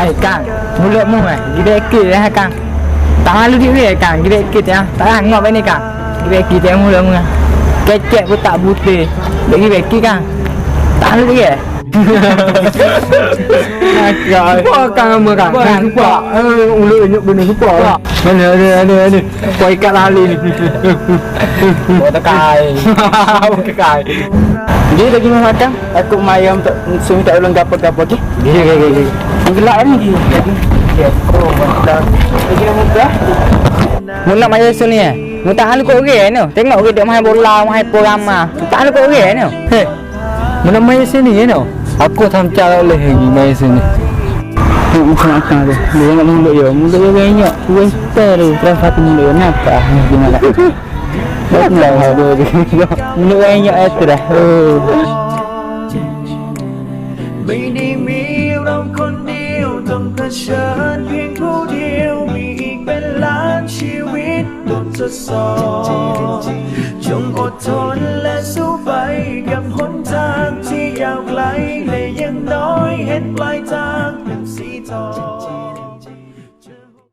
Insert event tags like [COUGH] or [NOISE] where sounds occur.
Hai Kang, mulutmu eh. Kita ekit dah Kang. Tak malu dia Kang, kita ekit ya. Tak hangat ni Kang. Kita ekit dia mulutmu. eh. Kecek pun tak putih. Bagi ekit Kang. Tak malu dia. Agak. Apa sama kang? Apa? Eh, mulut nyuk benda lupa. Mana ada ada ada. Kau ikat lali ni. Oh, tekai. [LAUGHS] Apa kai? Dia lagi mau makan. Aku mayam tak sumi tak ulang gapo-gapo ke. Gini gini gini. Gelak ni lagi. Ya, oh, mantap. Lagi nak muka. Mu nak main sini eh? Mu tak halu kau orang ni. Tengok ke dia main bola, main porama. Tak halu kau orang ni. Hei. Mana main sini ya no? Aku tham cara oleh lagi main sini. Nak macam makan tu. Dia tengok mulut dia. Mulut dia banyak. Wester tu. Terus satu mulut dia. Nampak. Dia malah. Betul. Mulut banyak itu dah. Oh. ไม่ได้มีเราคนเดียวต้องเผชิญเพียงผู้เดียวมีอีกเป็นล้านชีวิตต้องจะสอนจงอดทนและสู้ไปกับหนทางที่ยาวไกลและยังน้อยเห็นปลายทางเป็นสีทอง